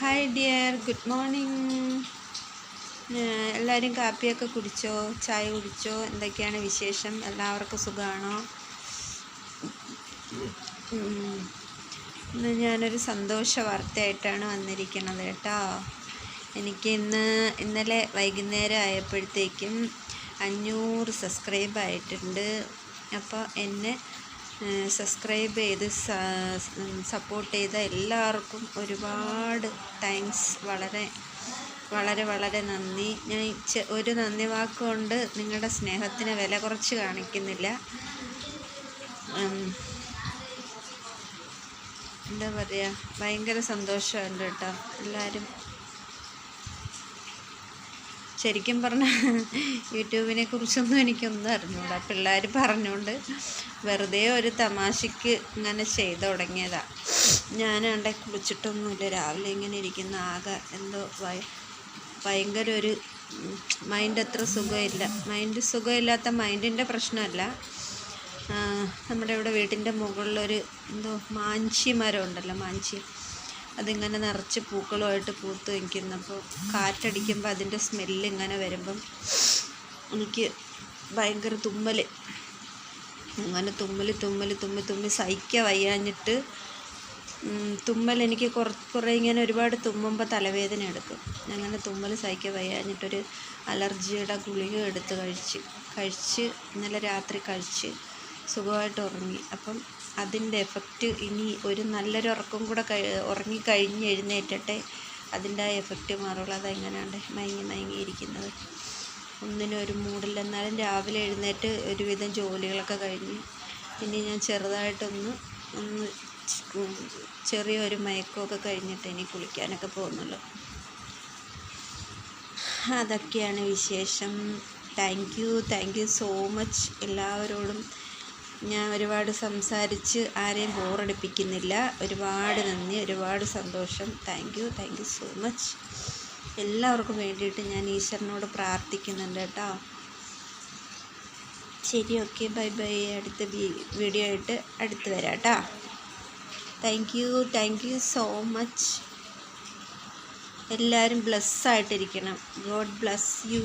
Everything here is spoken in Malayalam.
ഹായ് ഡിയർ ഗുഡ് മോർണിംഗ് എല്ലാവരും കാപ്പിയൊക്കെ കുടിച്ചോ? ചായ കുടിച്ചോ? എന്തൊക്കെയാണ് വിശേഷം? എല്ലാവർക്കും സുഖമാണോ. ഇന്ന് ഞാനൊരു സന്തോഷ വാർത്തയായിട്ടാണ് വന്നിരിക്കുന്നത് കേട്ടോ. എനിക്ക് ഇന്ന് ഇന്നലെ വൈകുന്നേരം ആയപ്പോഴത്തേക്കും അഞ്ഞൂറ് സബ്സ്ക്രൈബ് ആയിട്ടുണ്ട്. അപ്പോൾ എന്നെ സബ്സ്ക്രൈബ് ചെയ്ത് സപ്പോർട്ട് ചെയ്ത എല്ലാവർക്കും ഒരുപാട് താങ്ക്സ് വളരെ വളരെ വളരെ നന്ദി. ഞാൻ ഒരു നന്ദി വാക്കുകൊണ്ട് നിങ്ങളുടെ സ്നേഹത്തിന് വില കുറച്ച് കാണിക്കുന്നില്ല. എന്താ പറയുക ഭയങ്കര സന്തോഷമുണ്ട് കേട്ടോ. എല്ലാവരും ശരിക്കും പറഞ്ഞാൽ യൂട്യൂബിനെ കുറിച്ചൊന്നും എനിക്കൊന്നും അറിഞ്ഞൂടാ. പിള്ളേർ പറഞ്ഞുകൊണ്ട് വെറുതെ ഒരു തമാശയ്ക്ക് ഇങ്ങനെ ചെയ്തു തുടങ്ങിയതാണ് ഞാനാണ്ടെ കുളിച്ചിട്ടൊന്നുമില്ല. രാവിലെ ഇങ്ങനെ ഇരിക്കുന്ന ആകെ എന്തോ ഭയ ഭയങ്കര ഒരു മൈൻഡ് അത്ര സുഖമില്ല. മൈൻഡ് സുഖമില്ലാത്ത മൈൻഡിന്റെ പ്രശ്നമല്ല. നമ്മുടെ ഇവിടെ വീട്ടിന്റെ മുകളിലൊരു എന്തോ മാഞ്ചി മരം ഉണ്ടല്ലോ മാഞ്ചി. അതിങ്ങനെ നിറച്ച് പൂക്കളുമായിട്ട് പൂത്ത് നിൽക്കുന്നപ്പോൾ കാറ്റടിക്കുമ്പോൾ അതിന്റെ സ്മെല്ല് ഇങ്ങനെ വരുമ്പം എനിക്ക് ഭയങ്കര തുമ്മൽ അങ്ങനെ തുമ്മൽ തുമ്മൽ തുമ്മി തുമ്മി സഹിക്ക വയ്യാഞ്ഞിട്ട് തുമ്മൽ എനിക്ക് കുറ കുറേ ഇങ്ങനെ ഒരുപാട് തുമ്മുമ്പോൾ തലവേദന എടുക്കും. അങ്ങനെ തുമ്മൽ സഹിക്കാൻ വയ്യാഞ്ഞിട്ടൊരു അലർജിയുടെ ഗുളിക എടുത്ത് കഴിച്ച് കഴിച്ച് ഇന്നലെ രാത്രി കഴിച്ച് സുഖമായിട്ട് ഉറങ്ങി. അപ്പം അതിന്റെ എഫക്റ്റ് ഇനി ഒരു നല്ലൊരു ഉറക്കം കൂടെ ഉറങ്ങി കഴിഞ്ഞ് എഴുന്നേറ്റട്ടെ. അതിന്റെ ആ എഫക്റ്റ് മാറുള്ളൂ. അതെങ്ങനെയാണ്ട് മയങ്ങി മയങ്ങിയിരിക്കുന്നത്? ഒന്നിനും ഒരു മൂടില്ല. എന്നാലും രാവിലെ എഴുന്നേറ്റ് ഒരുവിധം ജോലികളൊക്കെ കഴിഞ്ഞ് ഇനി ഞാൻ ചെറുതായിട്ടൊന്ന് ഒന്ന് ചെറിയൊരു മയക്കമൊക്കെ കഴിഞ്ഞിട്ട് ഇനി കുളിക്കാനൊക്കെ പോകുന്നുള്ളൂ. അതൊക്കെയാണ് വിശേഷം. Thank you thank you so much എല്ലാവരോടും ഞാൻ ഒരുപാട് സംസാരിച്ച് ആരെയും ബോറടിപ്പിക്കുന്നില്ല. ഒരുപാട് നന്ദി ഒരുപാട് സന്തോഷം. Thank you thank you so much എല്ലാവർക്കും വേണ്ടിയിട്ട് ഞാൻ ഈശ്വരനോട് പ്രാർത്ഥിക്കുന്നുണ്ട് കേട്ടോ. ശരി ഓക്കെ ബൈ ബൈ അടുത്ത വീഡിയോ ആയിട്ട് അടുത്ത് വരാം കേട്ടോ. Thank you thank you so much എല്ലാവരും ബ്ലെസ്സായിട്ടിരിക്കണം ഗോഡ് ബ്ലസ് യു